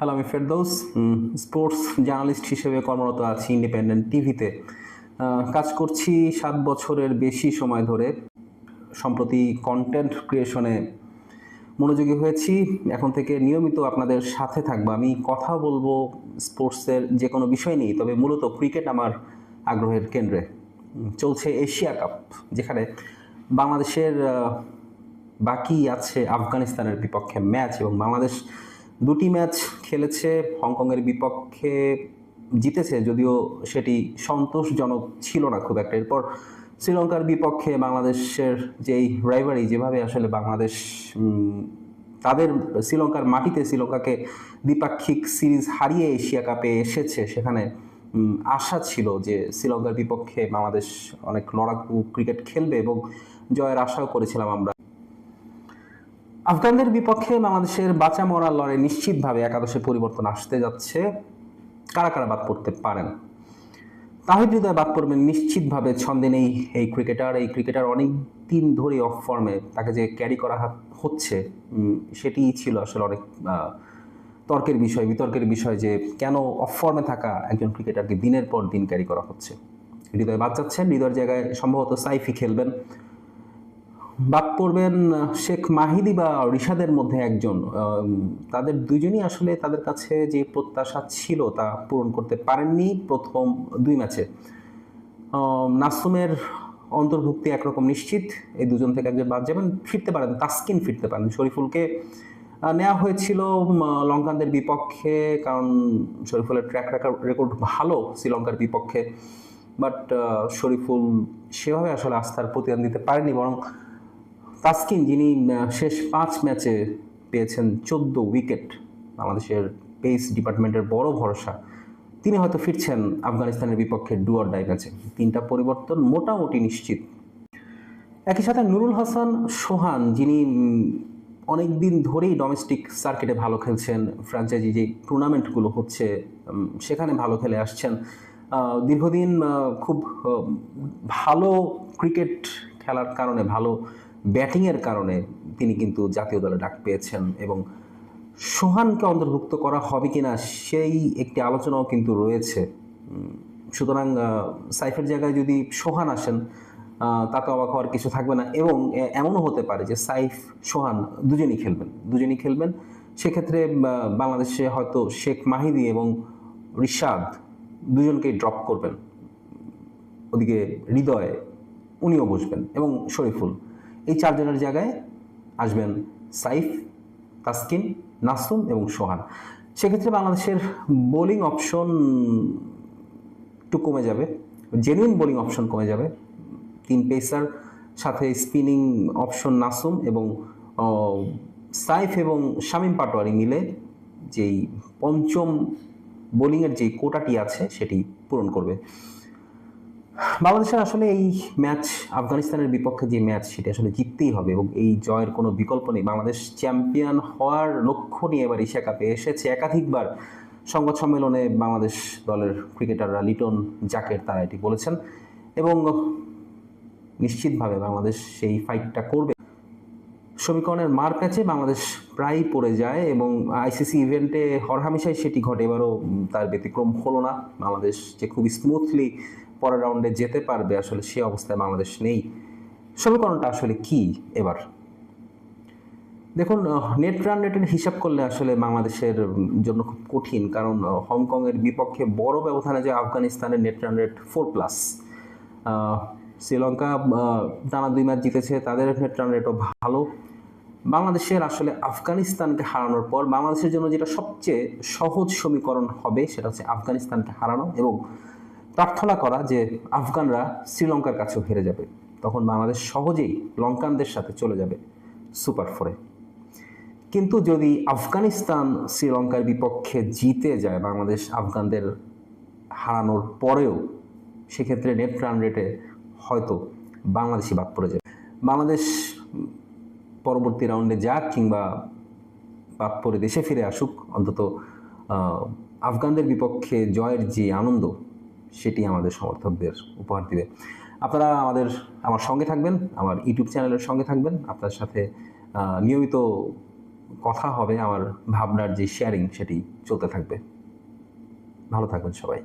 Hello আমি Ferdous sports journalist হিসেবে কর্মরত আছি ইন্ডিপেন্ডেন্ট টিভিতে কাজ করছি সাত বছরের বেশি সময় ধরে। সম্প্রতি কন্টেন্ট ক্রিয়েশনে মনোযোগী হয়েছি। এখন থেকে নিয়মিত আপনাদের সাথে থাকব। আমি কথা বলব স্পোর্টসের যে কোনো বিষয় নেই তবে মূলত ক্রিকেট আমার আগ্রহের কেন্দ্রে। চলছে এশিয়া কাপ যেখানে বাংলাদেশের বাকি আছে আফগানিস্তানের বিপক্ষে ম্যাচ এবং বাংলাদেশ দুটি ম্যাচ খেলেছে, হংকংয়ের বিপক্ষে জিতেছে যদিও সেটি সন্তোষজনক ছিল না খুব একটা। এরপর শ্রীলঙ্কার বিপক্ষে বাংলাদেশের যেই রাইভারি যেভাবে আসলে বাংলাদেশ তাদের শ্রীলঙ্কার মাটিতে শ্রীলঙ্কাকে দ্বিপাক্ষিক সিরিজ হারিয়ে এশিয়া কাপে এসেছে, সেখানে আশা ছিল যে শ্রীলঙ্কার বিপক্ষে বাংলাদেশ অনেক লড়াকু ক্রিকেট খেলবে এবং জয়ের আশাও করেছিলাম আমরা। আফগানদের বিপক্ষে বাংলাদেশের বাঁচা মরার লড়াই নিশ্চিতভাবে একাদশে পরিবর্তন আসতে যাচ্ছে। কারা কারা বাদ পড়তে পারেন? তাহিদ হৃদয় বাদ পড়বেন নিশ্চিতভাবে, ছন্দে নেই এই ক্রিকেটার। এই ক্রিকেটার অনেক দিন ধরে অফ ফর্মে তাকে যে ক্যারি করা হচ্ছে সেটিই ছিল আসলে অনেক তর্কের বিষয়, বিতর্কের বিষয় যে কেন অফ ফর্মে থাকা একজন ক্রিকেটারকে দিনের পর দিন ক্যারি করা হচ্ছে। হৃদয় বাদ যাচ্ছেন, হৃদয়ের জায়গায় সম্ভবত সাইফি খেলবেন। বাদ পড়বেন শেখ মাহিদি বা রিশাদের মধ্যে একজন তাদের দুজনই আসলে তাদের কাছে যে প্রত্যাশা ছিল তা পূরণ করতে পারেননি প্রথম দুই ম্যাচে। নাসুমের অন্তর্ভুক্তি একরকম নিশ্চিত, এই দুজন থেকে একজন বাদ যাবেন, ফিরতে পারেন, তাসকিন ফিরতে পারেন। শরীফুলকে নেওয়া হয়েছিল লঙ্কানদের বিপক্ষে, কারণ শরীফুলের ট্র্যাক রেকর্ড ভালো শ্রীলঙ্কার বিপক্ষে বাট শরীফুল সেভাবে আসলে আস্থার প্রতিদান দিতে পারেনি, বরং তাসকিন, যিনি শেষ পাঁচ ম্যাচে পেয়েছেন চোদ্দ উইকেট, বাংলাদেশের পেস ডিপার্টমেন্টের বড় ভরসা। তিনি হয়তো ফিরছেন আফগানিস্তানের বিপক্ষে ডুয়ার ডাই ম্যাচে। তিনটা পরিবর্তন মোটামুটি নিশ্চিত। একই সাথে নুরুল হাসান সোহান, যিনি অনেক দিন ধরেই ডোমেস্টিক সার্কিটে ভালো খেলছেন, ফ্র্যাঞ্চাইজি যে টুর্নামেন্টগুলো হচ্ছে সেখানে ভালো খেলে আসছেন। দীর্ঘদিন খুব ভালো ক্রিকেট খেলার কারণে, ভালো ব্যাটিংয়ের কারণে তিনি কিন্তু জাতীয় দলে ডাক পেয়েছেন এবং সোহানকে অন্তর্ভুক্ত করা হবে কিনা সেই একটি আলোচনাও কিন্তু রয়েছে। সুতরাং সাইফের জায়গায় যদি সোহান আসেন তাতে অবাক হওয়ার কিছু থাকবে না এবং এমনও হতে পারে যে সাইফ, সোহান দুজনই খেলবেন দুজনই খেলবেন। সেক্ষেত্রে বাংলাদেশে হয়তো শেখ মাহিদি এবং রিশাদ দুজনকেই ড্রপ করবেন। ওদিকে হৃদয়, উনিও বসবেন এবং শরীফুল। এই চারজনের জায়গায় আসবেন সাইফ, তাসকিন নাসুম এবং সোহান। সেক্ষেত্রে বাংলাদেশের বোলিং অপশন একটু কমে যাবে জেনুইন বোলিং অপশন কমে যাবে। তিন পেসার সাথে স্পিনিং অপশন নাসুম এবং সাইফ এবং শামীম পাটোয়ারি মিলে যেই পঞ্চম বোলিংয়ের যে কোটাটি আছে সেটি পূরণ করবে। বাংলাদেশের আসলে এই ম্যাচ, আফগানিস্তানের বিপক্ষে যে ম্যাচ, সেটি আসলে জিততেই হবে এবং এই জয়ের কোনো বিকল্প নেই। বাংলাদেশ চ্যাম্পিয়ন হওয়ার লক্ষ্য নিয়ে এবার এশিয়া কাপে এসেছে একাধিকবার সংবাদ সম্মেলনে বাংলাদেশ দলের ক্রিকেটাররা লিটন জাকের, তারা এটি বলেছেন। এবং নিশ্চিতভাবে বাংলাদেশ সেই ফাইটটা করবে। সমীকরণের মার প্যাচে বাংলাদেশ প্রায়ই পড়ে যায় এবং আইসিসি ইভেন্টে হরহামেশাই সেটি ঘটে, এবারও তার ব্যতিক্রম হলো না। বাংলাদেশ যে খুব স্মুথলি পরের রাউন্ডে যেতে পারবে আসলে সে অবস্থায় বাংলাদেশ নেই। সমীকরণটা আসলে কি এবার? দেখুন নেট রান রেটের হিসাব করলে আসলে বাংলাদেশের জন্য খুব কঠিন, কারণ হংকংয়ের বিপক্ষে বড় ব্যবধানে যে আফগানিস্তানের net run rate four plus Sri Lanka টানা দুই ম্যাচ জিতেছে, তাদের নেট রান রেটও ভালো। বাংলাদেশের আসলে আফগানিস্তানকে হারানোর পর বাংলাদেশের জন্য যেটা সবচেয়ে সহজ সমীকরণ হবে সেটা হচ্ছে আফগানিস্তানকে হারানো এবং প্রার্থনা করা যে আফগানরা শ্রীলঙ্কার কাছেও হেরে যাবে। তখন বাংলাদেশ সহজেই লঙ্কানদের সাথে চলে যাবে সুপার ফোরে। কিন্তু যদি আফগানিস্তান শ্রীলঙ্কার বিপক্ষে জিতে যায় বাংলাদেশ আফগানদের হারানোর পরেও, সেক্ষেত্রে নেট রান রেটে হয়তো বাংলাদেশি বাদ পড়ে যাবে। বাংলাদেশ পরবর্তী রাউন্ডে যাক কিংবা বাদ পড়ে দেশে ফিরে আসুক, অন্তত আফগানদের বিপক্ষে জয়ের যে আনন্দ, সেটি আমাদের সমর্থকদের উপহার দিবে। আপনারা আমাদের, আমার সঙ্গে থাকবেন, আমার ইউটিউব চ্যানেলের সঙ্গে থাকবেন। আপনার সাথে নিয়মিত কথা হবে, আমার ভাবনার যে শেয়ারিং সেটি চলতে থাকবে। ভালো থাকবেন সবাই।